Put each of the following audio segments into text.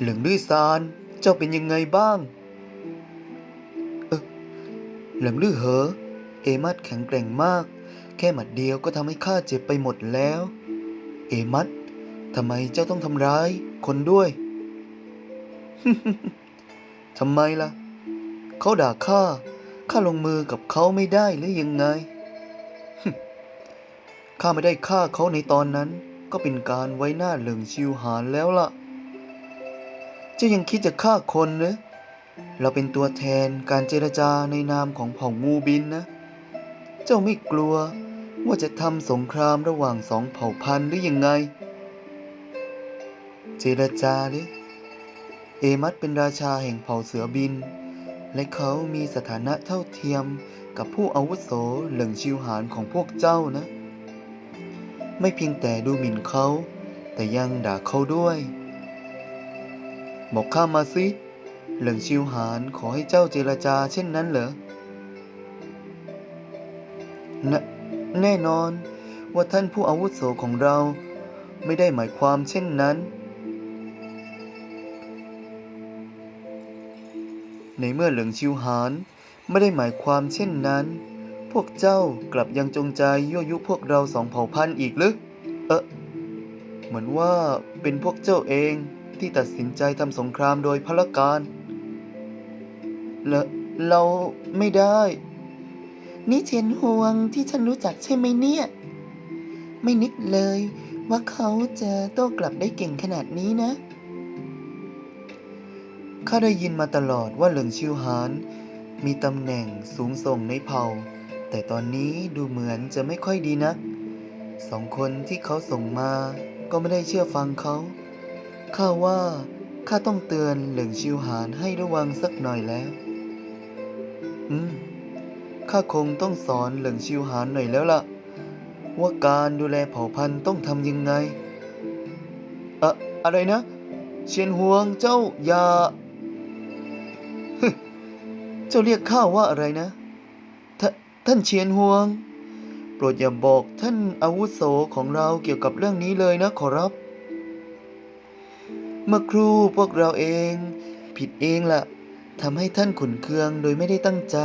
เหลืองดื้อซาน เจ้าเป็นยังไงบ้าง เออเหลืองดื้อเหอ เอมัดแข็งแกร่งมาก แค่หมัดเดียวก็ทำให้ข้าเจ็บไปหมดแล้ว เอมัดทำไมเจ้าต้องทำร้ายคนด้วย ทำไมล่ะ เขาด่าข้า ข้าลงมือกับเขาไม่ได้หรือยังไง ข้าไม่ได้ฆ่าเขาในตอนนั้น ก็เป็นการไว้หน้าเหลิงชิวหานแล้วล่ะ จ้ายังคิดจะฆ่าคนเนะเราเป็นตัวแทนการเจรจาในนามของเผ่างูบินนะ เจ้าไม่กลัวว่าจะทำสงครามระหว่างสองเผ่าพันธุ์หรือยังไง เจรจาหรือเอมัดเป็นราชาแห่งเผ่าเสือบิน และเขามีสถานะเท่าเทียมกับผู้อาวุโสเหลิงชิวหานของพวกเจ้านะ ไม่เพียงแต่ดูหมิ่นเขา แต่ยังด่าเขาด้วย บอกข้ามาสิเหลิงชิวหานขอให้เจ้าเจรจาเช่นนั้นเหรอแนแน่นอนว่าท่านผู้อาวุโสของเราไม่ได้หมายความเช่นนั้น ในเมื่อเหลิงชิวหานไม่ได้หมายความเช่นนั้น พวกเจ้ากลับยังจงใจยั่วยุพวกเราสองเผ่าพันธุ์อีกหรือ เออเหมือนว่าเป็นพวกเจ้าเอง ที่ตัดสินใจทำสงครามโดยพละการ และเราไม่ได้ นี่เทียนฮวงที่ฉันรู้จักใช่ไหมเนี่ย ไม่นึกเลยว่าเขาจะโต้กลับได้เก่งขนาดนี้นะ ข้าได้ยินมาตลอดว่าเหลิงชิวหาน มีตำแหน่งสูงส่งในเผ่า แต่ตอนนี้ดูเหมือนจะไม่ค่อยดีนัก สองคนที่เขาส่งมาก็ไม่ได้เชื่อฟังเขา ข้าว่าข้าต้องเตือนเหลิงชิวหานให้ระวังสักหน่อยแล้ว อืม ข้าคงต้องสอนเหลิงชิวหานหน่อยแล้วล่ะ ว่าการดูแลเผ่าพันธุ์ต้องทำยังไง อะอะไรนะ เชียนฮวงเจ้าอย่าเจ้าเรียกข้าว่าอะไรนะทท่านเชียนฮวง โปรดอย่าบอกท่านอาวุโสของเราเกี่ยวกับเรื่องนี้เลยนะขอรับ เมื่อครู่พวกเราเอง ผิดเองล่ะทำให้ท่านขุนเคืองโดยไม่ได้ตั้งใจ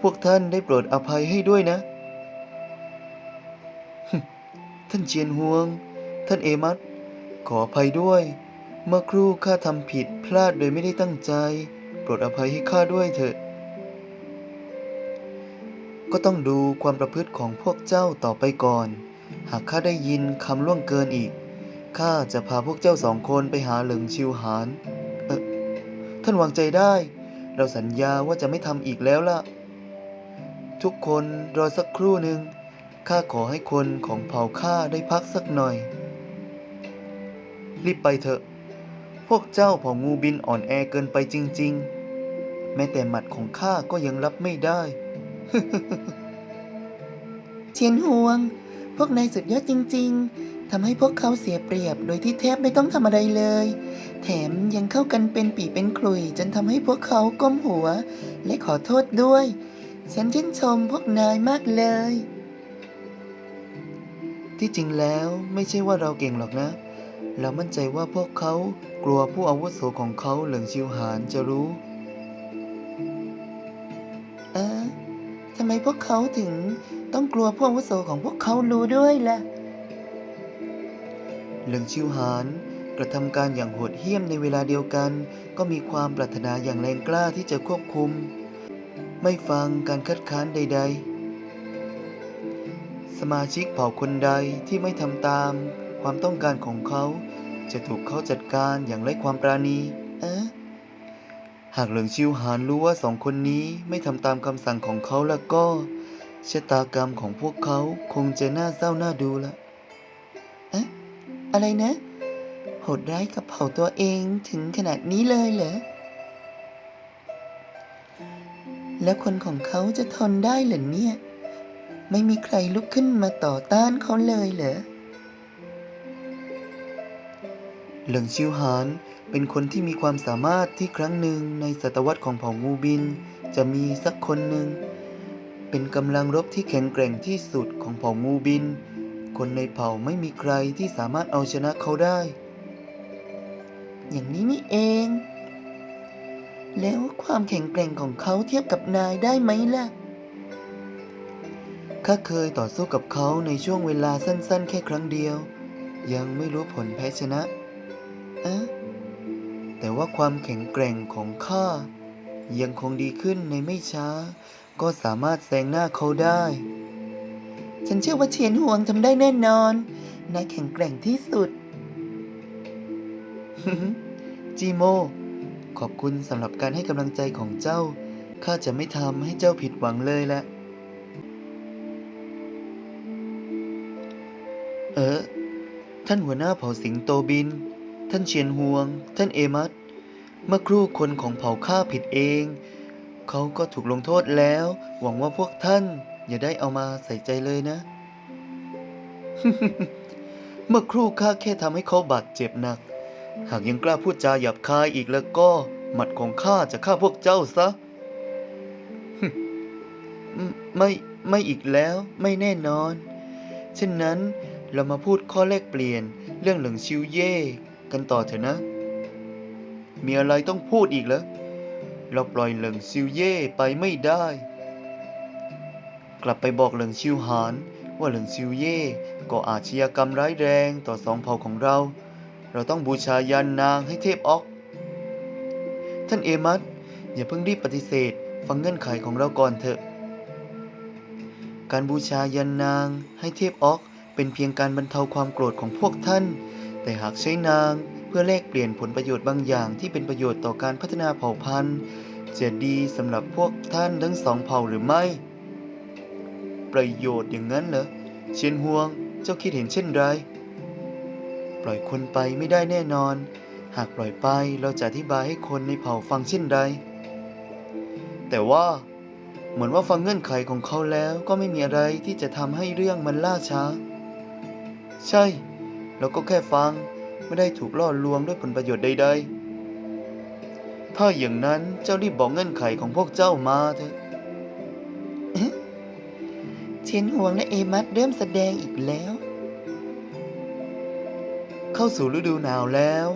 พวกท่านได้โปรดอภัยให้ด้วยนะ ท่านเชียนฮวง ท่านเอมัดขออภัยด้วย เมื่อครู่ข้าทำผิดพลาดโดยไม่ได้ตั้งใจ โปรดอภัยให้ข้าด้วยเถิดก็ต้องดูความประพฤติของพวกเจ้าต่อไปก่อน หากข้าได้ยินคำล่วงเกินอีก ข้าจะพาพวกเจ้าสองคนไปหาเหลิงชิวหานเออท่านวางใจได้ เราสัญญาว่าจะไม่ทำอีกแล้วล่ะ ทุกคนรอสักครู่หนึ่งข้าขอให้คนของเผ่าข้าได้พักสักหน่อย รีบไปเถอะ พวกเจ้าเผ่างูบินอ่อนแอเกินไปจริง ๆ แม้แต่หมัดของข้าก็ยังรับไม่ได้เทียนฮวง พวกนายสุดยอดจริง ๆ ทำให้พวกเขาเสียเปรียบโดยที่แทบไม่ต้องทำอะไรเลย แถมยังเข้ากันเป็นปีเป็นขลุยจนทำให้พวกเขาก้มหัว และขอโทษด้วย ฉันชื่นชมพวกนายมากเลย ที่จริงแล้วไม่ใช่ว่าเราเก่งหรอกนะ เรามั่นใจว่าพวกเขากลัวผู้อาวุโสของเขาเหลิงชิวหานจะรู้ เออทำไมพวกเขาถึงต้องกลัวพวกอาวุโสของพวกเขารู้ด้วยล่ะ เหลิงชิวหานกระทำการอย่างโหดเหี้ยมในเวลาเดียวกัน ก็มีความปรารถนาอย่างแรงกล้าที่จะควบคุม ไม่ฟังการคัดค้านใด ๆ สมาชิกเผ่าคนใดที่ไม่ทำตาม ความต้องการของเขา จะถูกเขาจัดการอย่างไร้ความปราณี เออหากเหลิงชิวหานรู้ว่าสองคนนี้ไม่ทำตามคำสั่งของเขาแล้วก็ชะตากรรมของพวกเขาคงจะน่าเศร้าน่าดูละ อะไรนะ โหดร้ายกับเผ่าตัวเองถึงขนาดนี้เลยเหรอ แล้วคนของเขาจะทนได้เหรอเนี่ย ไม่มีใครลุกขึ้นมาต่อต้านเขาเลยเหรอเหลิงชิวหานเป็นคนที่มีความสามารถที่ครั้งหนึ่งในศตวรรษของเผ่างูบิน จะมีสักคนหนึ่ง เป็นกำลังรบที่แข็งแกร่งที่สุดของเผ่างูบิน คนในเผ่าไม่มีใครที่สามารถเอาชนะเขาได้ อย่างนี้นี่เอง แล้วความแข็งแกร่งของเขาเทียบกับนายได้ไหมล่ะ ข้าเคยต่อสู้กับเขาในช่วงเวลาสั้นๆ แค่ครั้งเดียว ยังไม่รู้ผลแพ้ชนะอะแต่ว่าความแข็งแกร่งของข้ายังคงดีขึ้นในไม่ช้า ก็สามารถแซงหน้าเขาได้ ฉันเชื่อว่าเฉียนห่วงทำได้แน่นอน นายแข็งแกร่งที่สุด จีโม ขอบคุณสำหรับการให้กำลังใจของเจ้า ข้าจะไม่ทำให้เจ้าผิดหวังเลยละ เออ ท่านหัวหน้าเผ่าสิงโตบิน ท่านเชียนฮวง ท่านเอมัสเมื่อครู่คนของเผ่าข้าผิดเอง เขาก็ถูกลงโทษแล้ว หวังว่าพวกท่าน อย่าได้เอามาใส่ใจเลยนะ เมื่อครู่ข้าแค่ทำให้เขาบาดเจ็บหนัก หากยังกล้าพูดจาหยาบคายอีกแล้วก็ หมัดของข้าจะฆ่าพวกเจ้าซะ ไม่ไม่อีกแล้วไม่แน่นอน เช่นนั้นเรามาพูดข้อแลกเปลี่ยนเรื่องหลงชิวเย่กันต่อเถอะนะ มีอะไรต้องพูดอีกเหรอเราปล่อยหลงชิวเย่ไปไม่ได้ ลับไปบอกเหลิงชิวหานว่าเหลิงชิวเย่ก่ออาชญากรรมร้ายแรงต่อสองเผ่าของเรา เราต้องบูชายันนางให้เทพออก ท่านเอมัสอย่าเพิ่งรีบปฏิเสธ ฟังเงื่อนไขของเราก่อนเถอะ การบูชายันนางให้เทพออกเป็นเพียงการบรรเทาความโกรธของพวกท่าน แต่หากใช้นางเพื่อแลกเปลี่ยนผลประโยชน์บางอย่างที่เป็นประโยชน์ต่อการพัฒนาเผ่าพันธุ์จะดีสำหรับพวกท่านทั้งสองเผ่าหรือไม่ ประโยชน์อย่างนั้นเหรอเชียนฮวงเจ้าคิดเห็นเช่นไร ปล่อยคนไปไม่ได้แน่นอน หากปล่อยไปเราจะอธิบายให้คนในเผ่าฟังเช่นไร แต่ว่าเหมือนว่าฟังเงื่อนไขของเขาแล้วก็ไม่มีอะไรที่จะทำให้เรื่องมันล่าช้า ใช่เราก็แค่ฟังไม่ได้ถูกล่อลวงด้วยผลประโยชน์ใดๆถ้าอย่างนั้นเจ้ารีบบอกเงื่อนไขของพวกเจ้ามาเถอะ เฉียนห่วงและเอมัสเริ่มแสดงอีกแล้ว เข้าสู่ฤดูหนาวแล้ว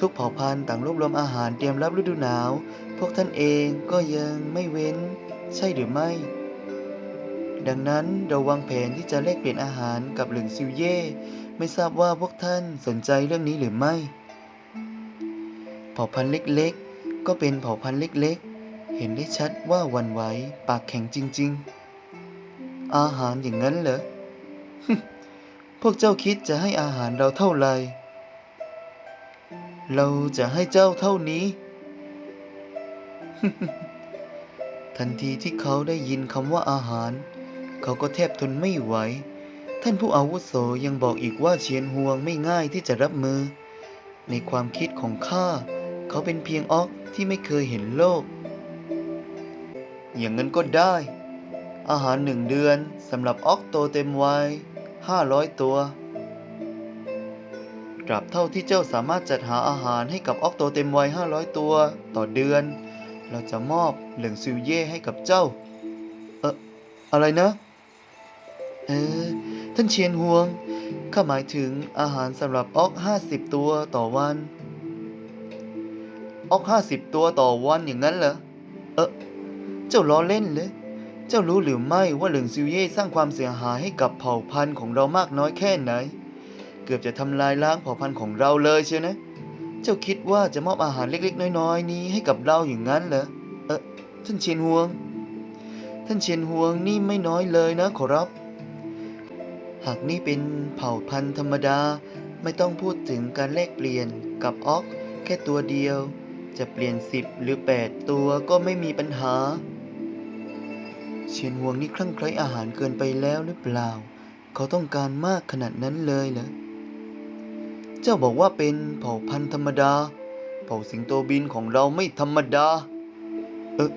ทุกเผ่าพันธุ์ต่างรวบรวมอาหารเตรียมรับฤดูหนาว พวกท่านเองก็ยังไม่เว้น ใช่หรือไม่ ดังนั้นเราวางแผนที่จะแลกเปลี่ยนอาหารกับหลึงซิวเย่ไม่ทราบว่าพวกท่านสนใจเรื่องนี้หรือไม่ เผ่าพันธุ์เล็กๆ ก็เป็นเผ่าพันธุ์เล็กๆ เห็นได้ชัดว่าวันไหวปากแข็งจริง ๆ อาหารอย่างนั้นเหรอ พวกเจ้าคิดจะให้อาหารเราเท่าไหร่เราจะให้เจ้าเท่านี้ ทันทีที่เขาได้ยินคำว่าอาหาร เขาก็แทบทนไม่ไหว ท่านผู้อาวุโสยังบอกอีกว่าเชียนฮวงไม่ง่ายที่จะรับมือ ในความคิดของข้า เขาเป็นเพียงออกที่ไม่เคยเห็นโลก อย่างนั้นก็ได้ อาหารหนึ่งเดือนสำหรับออกโตเต็มวัยห้าร้อยตัว ตราบเท่าที่เจ้าสามารถจัดหาอาหารให้กับออกโตเต็มวัย 500 ตัวต่อเดือน เราจะมอบเหลืองซิวเย่ให้กับเจ้า เอออะไรนะ เออ ท่านเชียนฮวง ข้าหมายถึงอาหารสำหรับออก 50 ตัวต่อวัน ออก 50 ตัวต่อวันอย่างนั้นเหรอ เออ เจ้าล้อเล่นเลย เจ้ารู้หรือไม่ว่าเหลิงซิวเย่สร้างความเสียหายให้กับเผ่าพันธุ์ของเรามากน้อยแค่ไหน เกือบจะทำลายล้างเผ่าพันธุ์ของเราเลยเชียวนะ เจ้าคิดว่าจะมอบอาหารเล็กๆ น้อยๆ นี้ให้กับเราอย่างนั้นเหรอ เออท่านเชียนฮวง ท่านเชียนฮวงนี่ไม่น้อยเลยนะขอรับ หากนี่เป็นเผ่าพันธุ์ธรรมดาไม่ต้องพูดถึงการแลกเปลี่ยนกับออกแค่ตัวเดียว จะเปลี่ยนสิบหรือแปดตัวก็ไม่มีปัญหา เชียนฮวงนี่คลั่งไคล้อาหารเกินไปแล้วหรือเปล่า เขาต้องการมากขนาดนั้นเลยเหรอ เจ้าบอกว่าเป็นเผ่าพันธุ์ธรรมดา เผ่าสิงโตบินของเราไม่ธรรมดา เออ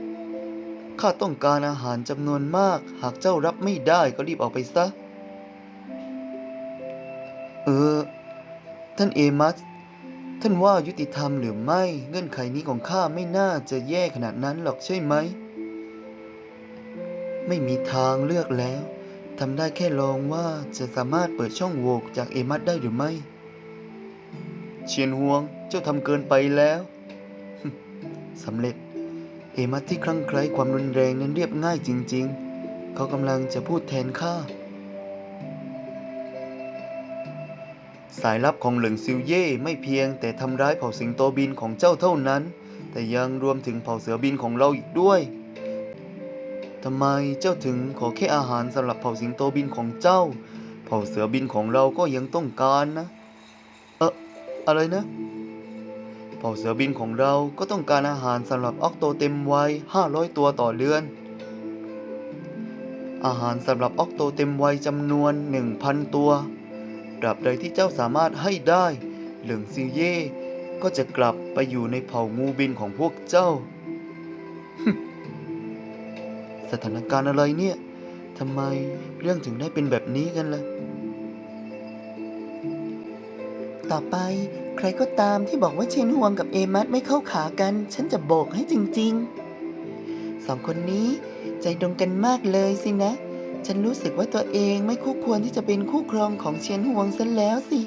ข้าต้องการอาหารจำนวนมาก หากเจ้ารับไม่ได้ก็รีบออกไปซะ เออ ท่านเอมัส ท่านว่ายุติธรรมหรือไม่ เงื่อนไขนี้ของข้าไม่น่าจะแย่ขนาดนั้นหรอกใช่ไหม ไม่มีทางเลือกแล้วทำได้แค่ลองว่าจะสามารถเปิดช่องโหว่จากเอมัสได้หรือไม่ เชียนฮวงเจ้าทำเกินไปแล้วสำเร็จ เอมัตที่คลั่งไคล้ความรุนแรงนั้นเรียบง่ายจริง ๆ เขากำลังจะพูดแทนข้าสายลับของเหลิงซิวเย่ไม่เพียงแต่ทำร้ายเผ่าสิงโตบินของเจ้าเท่านั้น แต่ยังรวมถึงเผ่าเสือบินของเราอีกด้วย ทำไมเจ้าถึงขอแค่อาหารสำหรับเผ่าสิงโตบินของเจ้า เผ่าเสือบินของเราก็ยังต้องการนะ เอออะไรนะ เผ่าเสือบินของเราก็ต้องการอาหารสำหรับออกโตเต็มวัย500 ตัวต่อเดือน อาหารสำหรับออกโตเต็มวัยจำนวน 1,000 ตัวตราบใดที่เจ้าสามารถให้ได้ เหลิงซิเย่ก็จะกลับไปอยู่ในเผ่างูบินของพวกเจ้า สถานการณ์อะไรเนี่ยทำไมเรื่องถึงได้เป็นแบบนี้กันล่ะ ต่อไปใครก็ตามที่บอกว่าเชนฮวงกับเอมัสไม่เข้าขากัน ฉันจะโบกให้จริง ๆ สองคนนี้ใจตรงกันมากเลยสินะ ฉันรู้สึกว่าตัวเองไม่คู่ควรที่จะเป็นคู่ครองของเชนฮวงซะแล้วสิ